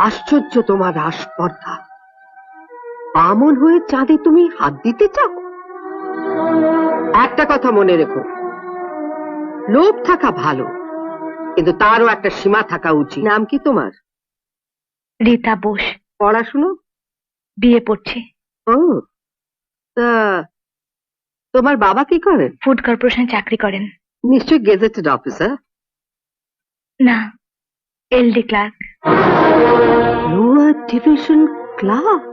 আশ্চর্য তোমার রাসপর্দা বামন হয়ে চাঁদে তুমি হাত দিতে চাও? একটা কথা মনে রেখো। লোভ থাকা ভালো কিন্তু তারও একটা সীমা থাকা উচিত। নাম কি তোমার? রীতা বোস। পড়াশুনো? বিয়ে পড়ছি। ও তা তোমার বাবা কি করেন? ফুড কর্পোরেশনে চাকরি করেন। নিশ্চয়ই গেজেটেড অফিসার? না LD clerk. Lower division clerk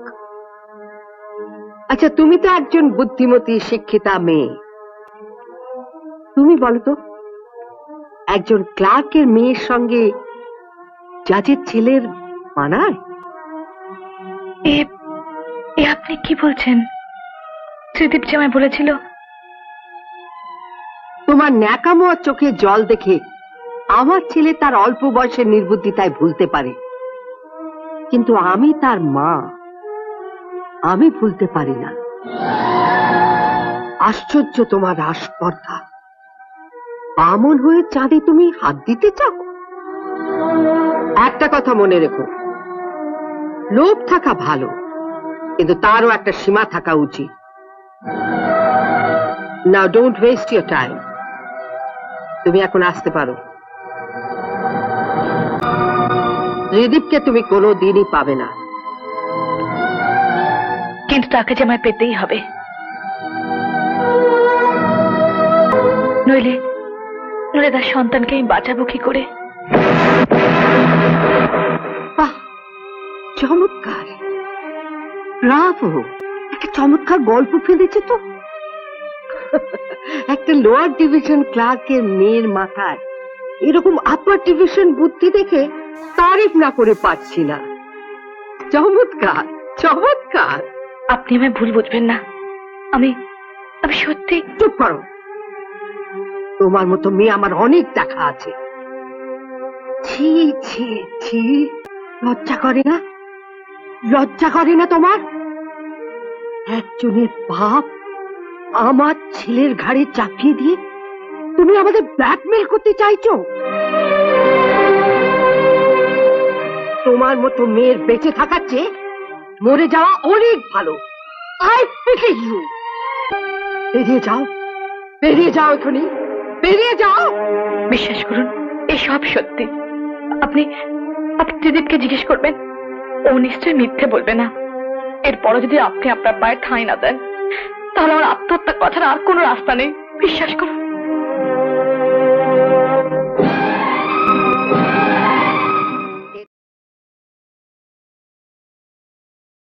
আচ্ছা তুমি তো একজন বুদ্ধিমতী শিক্ষিতা মেয়ে। তুমি বলো তো একজন ক্লার্কের মেয়ের সঙ্গে জাজের ছেলের মানায়? এ এ আপনি কি বলছেন? ত্রিদীপ জামাই বলেছিল। তোমার ন্যাকামো আর চোখে জল দেখে আমার ছেলে তার অল্প বয়সের নির্বুদ্ধিতায় ভুলতে পারে। কিন্তু আমি তার মা। আমি ভুলতে পারি না। আশ্চর্য তোমার রাসপর্দা বামন হয়ে চাঁদে তুমি হাত দিতে চাও? একটা কথা মনে রেখো। লোভ থাকা ভালো, কিন্তু তারও একটা সীমা থাকা উচিত। Now don't waste your time তুমি এখন আসতে পারো। ত্রিদীপকে তুমি কোনো দিনই পাবে না। কিন্তু তাকে যে আমায় পেতেই হবে। নইলে নইলে তার সন্তানকে আমি বাঁচাবো কি করে? চমৎকার। ব্রাভো একটা চমৎকার গল্প ফেলেছে তো। একটা লোয়ার ডিভিশন ক্লার্কের মেয়ের মাথায় এরকম আপার ডিভিশন বুদ্ধি দেখে তারিফ না করে পাচ্ছি না। চমৎকার চমৎকার। আপনি আমায় ভুল বুঝবেন না। আমি আমি সত্যি চুপ করো। তোমার মতো মেয়ে আমার অনেক দেখা আছে। ছি ছি ছি। লজ্জা করে না? লজ্জা করে না তোমার? একজনের বাপ আমার ছেলের ঘাড়ে চাপিয়ে দিয়ে তুমি আমাদের ব্ল্যাকমেল করতে চাইছো? তোমার মতো মেয়ের বেঁচে থাকার চেয়ে মরে যাওয়া অনেক ভালো। আই পিটি ইউ বেরিয়ে যাও। বেরিয়ে যাও এখনই। বেরিয়ে যাও। বিশ্বাস করুন এসব সত্যি। আপনি আপনি ত্রিদীপকে জিজ্ঞেস করবেন, ও নিশ্চয়ই মিথ্যে বলবে না। এরপরও যদি আপনি আপনার পায়ে ঠাঁই না দেন, তাহলে আমার আত্মহত্যা কথার আর কোনো রাস্তা নেই। বিশ্বাস করুন।